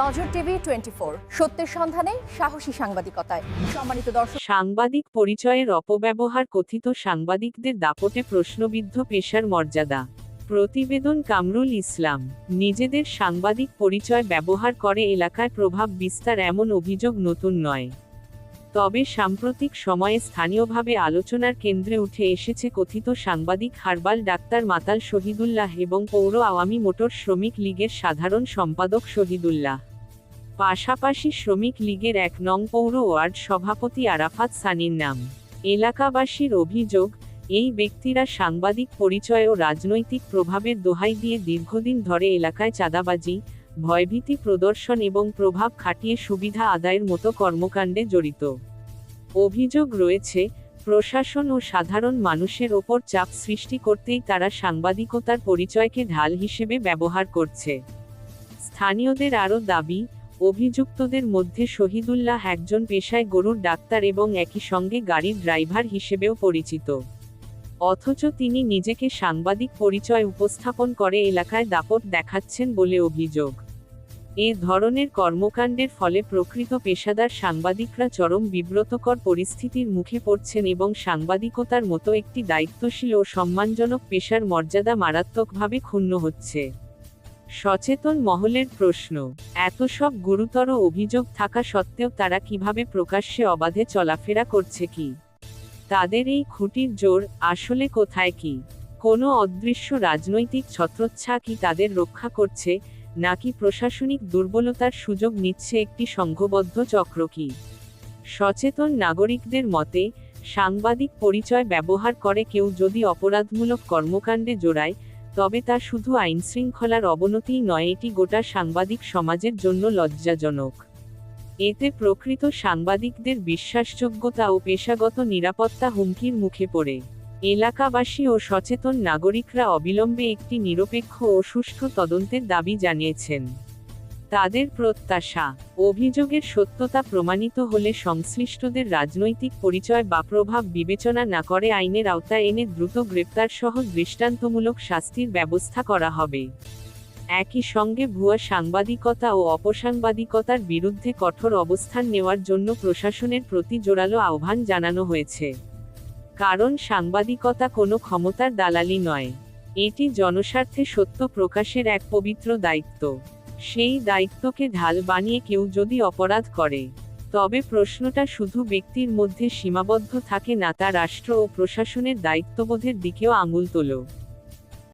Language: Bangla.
নজর টিভি টোয়েন্টি সত্যের সন্ধানে সাহসী সাংবাদিকতায়। সম্মানিত দর্শক সাংবাদিক পরিচয়ের অপব্যবহার কথিত সাংবাদিকদের দাপটে প্রশ্নবিদ্ধ পেশার মর্যাদা। প্রতিবেদন কামরুল ইসলাম, নিজেদের সাংবাদিক পরিচয় ব্যবহার করে এলাকায় প্রভাব বিস্তার এমন অভিযোগ নতুন নয়। তবে সাম্প্রতিক সময়ে স্থানীয়ভাবে আলোচনার কেন্দ্রে উঠে এসেছে কথিত সাংবাদিক হারবাল ডাক্তার মাতাল শহীদুল্লাহ এবং পৌর আওয়ামী মোটর শ্রমিক লীগের সাধারণ সম্পাদক শহীদুল্লাহ। পাশাপাশি শ্রমিক লীগের এক নং পৌর ওয়ার্ড সভাপতি আরাফাত সানির নাম। এলাকাবাসীর অভিযোগ, এই ব্যক্তিরা সাংবাদিক পরিচয় ও রাজনৈতিক প্রভাবের দোহাই দিয়ে দীর্ঘদিন ধরে এলাকায় চাঁদাবাজি, ভয়ভীতি প্রদর্শন এবং প্রভাব খাটিয়ে সুবিধা আদায়ের মতো কর্মকাণ্ডে জড়িত। অভিযোগ রয়েছে, প্রশাসন ও সাধারণ মানুষের ওপর চাপ সৃষ্টি করতেই তারা সাংবাদিকতার পরিচয়কে ঢাল হিসেবে ব্যবহার করছে। স্থানীয়দের আরও দাবি অভিযুক্তদের মধ্যে শহীদুল্লাহ একজন পেশায় গরুর ডাক্তার এবং একই সঙ্গে গাড়ির ড্রাইভার হিসেবেও পরিচিত। অথচ তিনি নিজেকে সাংবাদিক পরিচয় উপস্থাপন করে এলাকায় দাপট দেখাচ্ছেন বলে অভিযোগ। এ ধরনের কর্মকাণ্ডের ফলে প্রকৃত পেশাদার সাংবাদিকরা চরম বিব্রতকর পরিস্থিতির মুখে পড়ছেন এবং সাংবাদিকতার মতো একটি দায়িত্বশীল ও সম্মানজনক পেশার মর্যাদা মারাত্মকভাবে ক্ষুণ্ণ হচ্ছে। সচেতন মহলের প্রশ্ন, এত সব গুরুতর অভিযোগ থাকা সত্ত্বেও তারা কীভাবে প্রকাশ্যে অবাধে চলাফেরা করছে কি? তাদের এই খুঁটির জোর আসলে কোথায় কি? কোনো অদৃশ্য রাজনৈতিক ছত্রচ্ছা কি তাদের রক্ষা করছে, নাকি প্রশাসনিক দুর্বলতার সুযোগ নিচ্ছে একটি সংঘবদ্ধ চক্র কি? সচেতন নাগরিকদের মতে, সাংবাদিক পরিচয় ব্যবহার করে কেউ যদি অপরাধমূলক কর্মকাণ্ডে জোড়ায় তবে তা শুধু আইনশৃঙ্খলার অবনতিই নয়, এটি গোটা সাংবাদিক সমাজের জন্য লজ্জাজনক। এতে প্রকৃত সাংবাদিকদের বিশ্বাসযোগ্যতা ও পেশাগত নিরাপত্তা হুমকির মুখে পড়ে। এলাকাবাসী ও সচেতন নাগরিকরা অবিলম্বে একটি নিরপেক্ষ ও সুষ্ঠু তদন্তের দাবি জানিয়েছেন। তাদের প্রত্যাশা, অভিযোগের সত্যতা প্রমাণিত হলে সংশ্লিষ্টদের রাজনৈতিক পরিচয় বা প্রভাব বিবেচনা না করে আইনের আওতায় এনে দ্রুত গ্রেপ্তার সহ দৃষ্টান্তমূলক শাস্তির ব্যবস্থা করা হবে। একই সঙ্গে ভুয়া সাংবাদিকতা ও অপসাংবাদিকতার বিরুদ্ধে কঠোর অবস্থান নেওয়ার জন্য প্রশাসনের প্রতি জোরালো আহ্বান জানানো হয়েছে। কারণ সাংবাদিকতা কোনো ক্ষমতার দালালি নয়। এটি জনস্বার্থে সত্য প্রকাশের এক পবিত্র দায়িত্ব। সেই দায়িত্বকে ঢাল বানিয়ে কেউ যদি অপরাধ করে, তবে প্রশ্নটা শুধু ব্যক্তির মধ্যে সীমাবদ্ধ থাকে না, তা রাষ্ট্র ও প্রশাসনের দায়িত্ববোধের দিকেও আঙুল তোলো।